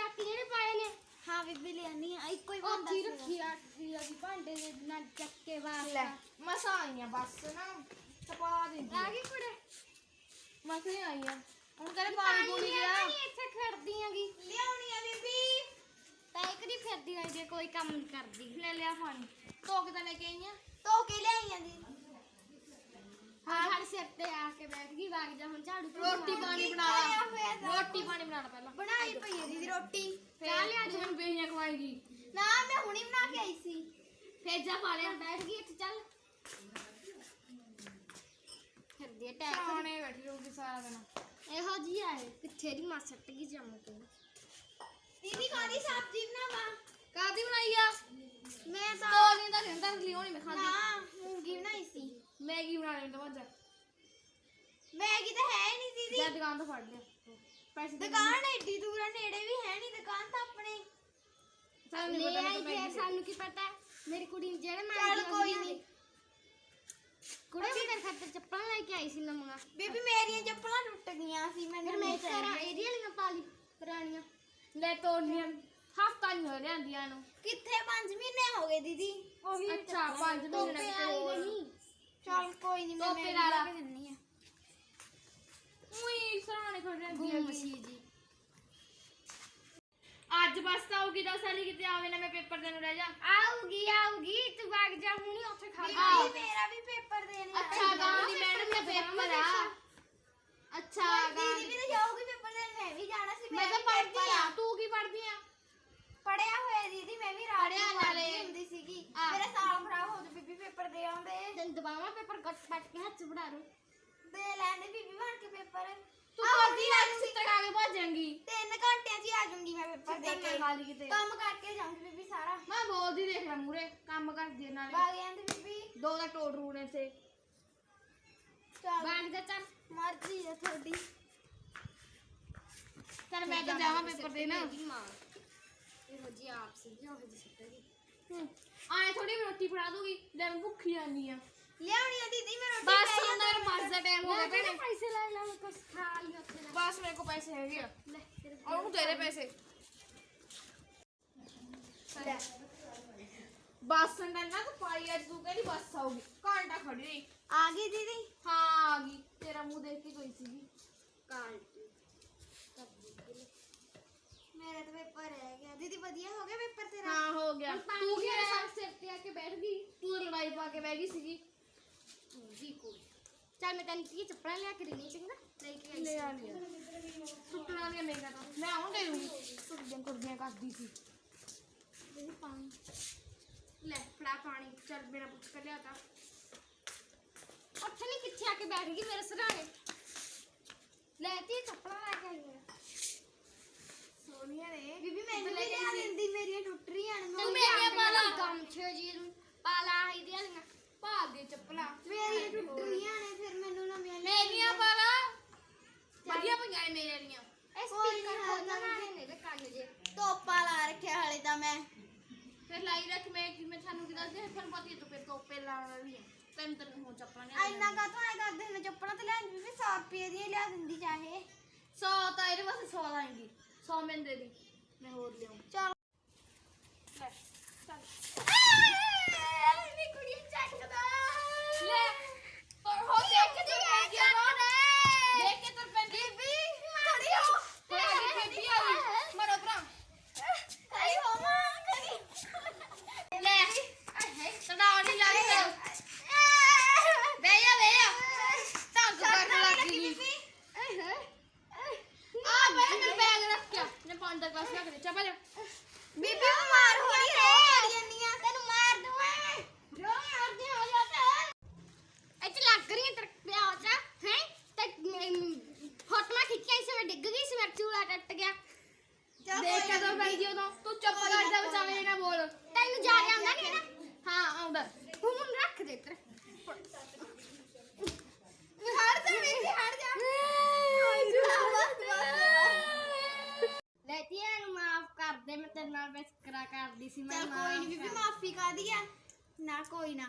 ਚੱਕ ਕੇ ਜਿਹੜੇ ਪਾਏ ਨੇ। ਹਾਂ ਬੀਬੀ ਲਿਆਨੀ ਆ ਇੱਕੋ ਹੀ ਬੰਦਾ ਸੀ ਰੱਖੀ ਆ ਆ ਵੀ ਭਾਂਡੇ ਦੇ ਨਾਲ ਚੱਕ ਕੇ ਲੈ ਮਸਾਂ ਆਈਆਂ ਬਸ ਨਾ ਤਪਾ ਦਿੰਦੀ ਆ। ਗਈ ਕੁੜੇ। ਮਸਾਂ ਹੀ ਆਈਆਂ। ਹੁਣ ਕਹਿੰਦੇ ਪਾਣੀ ਪੂਣੀ ਗਿਆ ਇੱਥੇ ਖੜਦੀ ਆਂਗੀ ਲਿਆਉਣੀ ਆ ਬੀਬੀ। ਤਾਂ ਇੱਕ ਦੀ ਫਿਰਦੀ ਆ ਜੇ ਕੋਈ ਕੰਮ ਨਹੀਂ ਕਰਦੀ। ਲੈ ਲਿਆ ਪਾਣੀ। ਧੋ ਕੇ ਤਾਂ ਲੈ ਕੇ ਆਈਆਂ ਧੋ ਕੇ ਲਿਆਈਆਂ ਦੀ ਹਾਂ। ਹਰ ਸਿਰ ਤੇ ਆ ਕੇ ਬੈਠ ਗਈ ਵਗ ਜਾ ਹੁਣ ਝਾੜੂ ਰੋਟੀ। ਪਾਣੀ ਬਣਾ ਲਾ। ਰੋਟੀ ਪਾਣੀ ਬਣਾਣਾ ਪਹਿਲਾਂ। ਬਣਾਈ ਪਈ ਹੈ ਰੋਟੀ। ਚਾਹ ਲਿਆ ਤੂੰ ਬੇਹੀਆਂ ਖਵਾਏਗੀ। ਨਾ ਮੈਂ ਹੁਣੀ ਬਣਾ ਕੇ ਆਈ ਸੀ। ਫੇਰ ਜਾ ਪਾ ਲਿਆ। ਬੈਠ ਗਈ ਇੱਥੇ ਚੱਲ। ਫਿਰਦੀ ਆ ਟੈਕ ਖਾਣੇ ਬੈਠੀ ਰਹੂਗੀ ਸਾਰਾ ਦਿਨ। ਇਹੋ ਜੀ ਆਏ ਕਿੱਥੇ ਦੀ ਮਾਂ ਸੱਟ ਗਈ ਜੰਮ ਕੇ ਦੀਦੀ ਕਾਦੀ ਸਬਜ਼ੀ ਬਣਾਵਾ? ਕਾਦੀ ਬਣਾਈ ਆ? ਮੈਂ ਤਾਂ ਤੋਲੀ ਦਾ ਕਹਿੰਦਾ ਲਿਓਣੀ ਮੈਂ ਖਾਂਦੀ ਨਾ ਮੂੰਗੀ ਬਣਾਈ ਸੀ। ਮੈਗੀ ਬਣਾ ਤਾਂ ਮੱਝਾ ਮੈਗੀ ਤਾਂ ਹੈ ਨਹੀਂ ਦੀਦੀ। ਜਾ ਦੁਕਾਨ ਤੋਂ ਫੜ ਲਿਆ। ਪੈਸੇ ਦੇ ਦੁਕਾਨ ਐਡੀ ਦੂਰ ਆ ਨੇੜੇ ਵੀ ਹੈ ਨਹੀਂ ਦੁਕਾਨ ਤਾਂ ਆਪਣੇ। ਸਾਨੂੰ ਨਹੀਂ ਲੈ ਪਤਾ ਆਈ ਫੇਰ ਸਾਨੂੰ ਕੀ ਪਤਾ? ਮੇਰੀ ਕੁੜੀ ਨੂੰ ਜਿਹੜੇ ਮੈਂ ਚੱਲ ਕੋਈ ਨਹੀਂ ਕੁੜੀ ਵੀ ਤੇਰੇ ਖਾਤਰ ਚੱਪਲਾਂ ਲੈ ਕੇ ਆਈ ਸੀ ਨਵੀਆਂ। ਬੀਬੀ ਮੇਰੀਆਂ ਚੱਪਲਾਂ ਟੁੱਟ ਗਈਆਂ ਸੀ ਮੈਨੂੰ ਫਿਰ ਮੈਂ ਤੇਰਾ ਇਹਦੀ ਵਾਲੀਆਂ ਪਾ ਲਈ ਪੁਰਾਣੀਆਂ। ਲੈ ਤੋੜਨੀਆਂ। ਹਫਤਾ ਨਹੀਂ ਹੋ ਰਿਹਾ ਨੂੰ। ਕਿੱਥੇ? 5 ਮਹੀਨੇ ਹੋ ਗਏ ਦੀਦੀ। ਅੱਛਾ 5 ਮਹੀਨੇ ਤੋਪੇ ਹੋਰ। ਨਹੀਂ। ਬਸ ਤਾਂ ਆਉਗੀ 10 ਸਾਲੀ ਕਿਤੇ ਆਵੇ ਨਾ ਮੈਂ ਪੇਪਰ ਦੇਣ ਰਹਿ ਜਾ। ਆਊਗੀ ਆਊਗੀ ਤੂੰ ਵਗ ਜਾ ਹੁਣੀ ਉੱਥੇ ਖੜ ਬੀਬੀ ਮੇਰਾ ਵੀ ਪੇਪਰ ਦੇਣ ਅੱਛਾ ਗਾਂ ਦੀ ਮੈਡਮ ਦਾ ਪੇਪਰ ਆ। ਅੱਛਾ ਦੀਦੀ ਵੀ ਤਾਂ ਜਾਊਗੀ ਪੇਪਰ ਦੇਣ ਮੈਂ ਵੀ ਜਾਣਾ ਸੀ ਮੈਂ ਮੇਰਾ ਤਾਂ ਵੀ ਪੜ੍ਹਦੀ ਪੇਪਰ ਆ। ਤੂੰ ਕੀ ਪੜ੍ਹਦੀ ਆ? ਪੜਿਆ ਹੋਇਆ ਦੀਦੀ ਮੈਂ ਵੀ ਰਾਤ ਪੜ੍ਹਿਆ ਨੂੰ ਨਾਲੇ। ਪੜ੍ਹਦੀ ਹੁੰਦੀ ਸੀਗੀ। ਆ। ਮੇਰਾ ਸਾਲ ਖਰਾਬ ਹੋ ਜਾ ਬੀਬੀ ਪੇਪਰ ਦੇ ਆਉਂਦੇ। ਤੈਨੂੰ ਦਬਾਵਾਂ ਪੇਪਰ ਕੱਟ ਪੱਟ ਕੇ ਹੱਥ 'ਚ ਫੜਾ ਦੂੰ ਦੇ ਲੈਂਦੇ ਬੀਬੀ ਬਣ ਕੇ ਪੇਪਰ। ਤੂੰ ਆਹੋ ਕਰਦੀ ਜੀ, ਆ ਆ ਜਾਊਂਗੀ। ਸਿੱਤਰ ਖਾ ਕੇ ਭੱਜ ਜਾਏਂਗੀ। ਤਿੰਨ ਘੰਟਿਆਂ 'ਚ ਹੀ ਆ ਜਾਊਂਗੀ। ਮੈਂ ਪੇਪਰ ਦੇ ਸਿੱਤਰ ਕੇ। ਨਾ ਖਾ ਲਈ ਕਿਤੇ ਕੰਮ ਕਰਕੇ ਜਾਊਂਗੀ ਬੀਬੀ ਸਾਰਾ। ਮੈਂ ਬੋਲਦੀ ਦੇਖ ਲੈ ਮੂਰੇ ਕੰਮ ਕਰਦੀ ਆ ਨਾਲੇ। ਬਾਗ ਜਾਂਦੇ ਬੀਬੀ। ਦੋ ਦਾ ਟੋੜ ਰੂਣੇ ਤੇ ਚੱਲ। ਵਗ ਜਾ ਚੱਲ। ਮਰਜ਼ੀ ਹੈ ਤੁਹਾਡੀ। ਚੱਲ ਮੈਂ ਤਾਂ ਜਾਵਾਂ ਪੇਪਰ ਦੇਣ। ਇਹਦੀ ਮਾਂ। ਇਹੋ ਜੀ ਆਪ ਸੀ ਜੋ ਉਹ ਜੀ ਸੱਟਗੀ ਆਏ ਥੋੜੀ ਰੋਟੀ ਫੜਾ ਦੂਗੀ ਲੈ ਮੈਂ ਭੁੱਖੀ ਆਨੀ ਆ। ਲਿਆਉਣੀ ਆ ਦੀਦੀ ਮੈਂ ਰੋਟੀ ਬਸ ਖਾਈ ਹੁਣ ਜਾਂਦੀ ਮੇਰਾ ਮਸ ਦਾ ਟਾਈਮ ਹੋ ਗਿਆ ਭੈਣੇ ਪੈਸੇ। ਲੈ ਲੈ ਕੁਛ ਖਾ ਲਈ ਉੱਥੇ ਲੈ ਬਸ ਮੇਰੇ ਕੋਲ ਪੈਸੇ ਹੈਗੇ ਆ। ਲੈ ਤੇਰੇ ਉਹਨੂੰ ਦੇ ਦੇ ਪੈਸੇ। ਲੈ। ਬੱਸ ਸਟੈਂਡ ਨਾ ਤੂੰ ਪਾਈ ਅੱਜ ਤੂੰ ਕਹਿੰਦੀ ਬੱਸ ਆਊਗੀ ਘੰਟਾ ਖੜੀ ਰਹੀ ਆ ਗਈ ਦੀਦੀ ਹਾਂ ਆ ਗਈ ਤੇਰਾ ਮੂੰਹ ਦੇਖ ਕੇ ਗਈ ਸੀਗੀ ਕਾਲ ਮੇਰਾ ਤਾਂ ਪੇਪਰ ਰਹਿ ਗਿਆ ਦੀਦੀ ਵਧੀਆ ਹੋ ਗਿਆ ਪੇਪਰ ਤੇਰਾ ਹਾਂ ਹੋ ਗਿਆ ਤੂੰ ਕੀ ਮੇਰੇ ਸਿਰ ਤੇ ਆ ਕੇ ਬੈਠ ਗਈ ਤੂੰ ਤਾਂ ਲੜਾਈ ਪਾ ਕੇ ਬਹਿ ਗਈ ਸੀਗੀ ਜੀ ਕੋਈ ਚੱਲ ਮੈਂ ਤੈਨੂੰ ਕੀ ਚੱਪਲਾਂ ਲਿਆ ਕੇ ਦੇਣੀ ਚੰਗਾ ਲੈ ਕੇ ਆਈ ਲੈ ਸੀ ਆ ਲਿਆ ਸੁੱਟਣਾ ਨਹੀਂ ਮੇਗਾ ਤਾਂ ਮੈਂ ਆਉਂ ਦੇ ਦੂੰਗੀ ਕੁੜੀਆਂ ਕੁੜੀਆਂ ਕਰਦੀ ਸੀ ਇਹ ਪਾਣੀ ਫੜਾ ਪਾਣੀ। ਚੱਲ ਮੇਰਾ ਪੁੱਛ ਕੇ ਲਿਆ ਤਾ। ਉੱਥੇ ਨਹੀਂ ਕਿੱਥੇ ਆ ਕੇ ਬੈਠ ਗਈ ਮੇਰੇ ਸਰਾਣੇ। ਲੈ ਤੀ ਚੱਪਲਾਂ ਲੈ ਕੇ ਆਈ ਮੇਰਾ ਸੋਨੀਆ ਨੇ ਬੀਬੀ ਮੈਨੂੰ ਵੀ ਲਿਆ ਦਿੰਦੀ ਮੇਰੀਆਂ ਟੁੱਟ ਰਹੀਆਂ ਨੇ ਤੂੰ ਮੇਰੀਆਂ ਪਾ ਲਾ ਕੰਮ ਛੇ ਜੀ ਨੂੰ। ਪਾ ਲਾ ਹੀ ਦੀਆਂ ਪਾ ਦੇ ਚੱਪਲਾਂ। ਮੇਰੀਆਂ ਟੁੱਟ ਰਹੀਆਂ ਨੇ ਫਿਰ ਮੈਨੂੰ ਨਵੀਆਂ ਲਿਆ ਮੇਰੀਆਂ ਪਾ ਲਾ ਵਧੀਆ ਪਈਆਂ ਨੇ ਮੇਰੇ ਲੀਆਂ ਇਹ ਕੋਈ ਨੀ, ਸਪੀਕਰ ਹੋ ਖੋਲਣਾ ਜਾਣਗੇ। ਨੇ ਇਹਦੇ ਕੰਨ ਜੇ ਤੋਪਾ ਲਾ ਰੱਖਿਆ ਹਾਲੇ ਤਾਂ ਮੈਂ ਫਿਰ ਲਾਈ ਰੱਖ ਮੈਂ ਕਿ ਮੈਂ ਤੁਹਾਨੂੰ ਕੀ ਦੱਸਦੇ ਫਿਰ ਪਤਾ ਤੂੰ ਫਿਰ ਤੋਪੇ ਲਾਉਣ ਵਾਲੀ ਹੈ। ਤੈਨੂੰ ਤਾਂ ਹੋ ਚੱਪਲਾਂ ਨੇ ਇੰਨਾ ਕਾ ਤਾਂ ਐ ਕਰਦੇ ਮੈਂ ਚੱਪਲਾਂ ਤੇ ਲੈਣ ਬੀਬੀ 100 ਰੁਪਏ ਦੀਆਂ ਲਿਆ ਦਿੰਦੀ ਚਾਹੇ। 100 ਤਾਂ ਇਹਦੇ ਵਾਸਤੇ 100 ਲਾਏਂਗੀ 100 ਮੈਂ ਦੇ ਦੀ ਮੈਂ ਹੋਰ ਲਿਆਉਂ ਚਲ। ਚੱਲ ਨੀ ਕੁੜੀ ਚੱਕਦਾ ਲੈ ਪਰ ਹੋ ਦੇਖ ਕੇ ਤੂੰ ਪੈ ਗਿਆ ਵਾ ਦੇਖ ਕੇ ਤੁਰ ਪੈਂਦੀ ਬੀਬੀ ਖੜੀ ਹੋ ਤੇ ਆ ਗਈ ਬੀਬੀ ਆ ਗਈ ਮਰੋ ਭਰਾ ਖੜੀ ਹੋ ਮਾਂ ਖੜੀ ਲੈ ਆਹੇ ਤੜਾ ਨਹੀਂ ਲੱਗਦਾ ਬੇ ਜਾ ਬੇ ਜਾ ਤਾਂ ਕਰਨ ਲੱਗ ਗਈ ਆ ਬੇ ਮੈਂ ਬੈਗ ਰੱਖਿਆ ਨੇ ਪੰਜ ਦਾ ਕਲਾਸ ਰੱਖ ਦੇ ਚੱਪਾ ਜਾ ਬੀਬੀ ਬਿਮਾਰ ਹੋ ਰਹੀ ਹੈ ਮਾਰ ਜੰਨੀ ਆ ਤੈਨੂੰ ਮਾਰ ਦੂੰ ਮੈਂ ਜੋ ਮਾਰਦੀ ਹੋ ਜਾਂਦਾ ਇੱਥੇ ਲੱਗ ਰਹੀ ਹੈ ਤੇਰੇ ਪਿਆ ਜਾ ਹੈ ਤੇ ਫੋਟੋਆਂ ਖਿੱਚੀਆਂ ਸੀ ਮੈਂ ਡਿੱਗ ਗਈ ਸੀ ਮੇਰਾ ਚੂੜਾ ਟੱਟ ਗਿਆ ਚੱਲ ਦੇਖ ਕੋਈ ਕਦੋਂ ਪੈ ਗਈ ਉਦੋਂ ਤੂੰ ਚੁੱਪ ਕਰ ਜਾ ਬਚਾਵੇ ਨਾ ਬੋਲ ਤੈਨੂੰ ਜਾ ਕੇ ਆਉਂਦਾ ਨਹੀਂ ਨਾ ਹਾਂ ਆਉਂਦਾ ਹੁਣ ਹੁਣ ਰੱਖ ਦੇ ਤੇਰੇ ਹਟ ਜਾ ਬੀਬੀ ਹਟ ਜਾ ਲੈ ਤੀ ਇਹਨੂੰ ਮਾਫ ਕਰ ਦੇ ਮੈਂ ਤੇਰੇ ਨਾਲ ਵਿਤਕਰਾ ਕਰਦੀ ਸੀ ਮੈਂ ਚੱਲ ਕੋਈ ਨਹੀਂ ਬੀਬੀ ਮਾਫੀ ਕਾਦੀ ਆ? ਨਾ ਕੋਈ ਨਾ।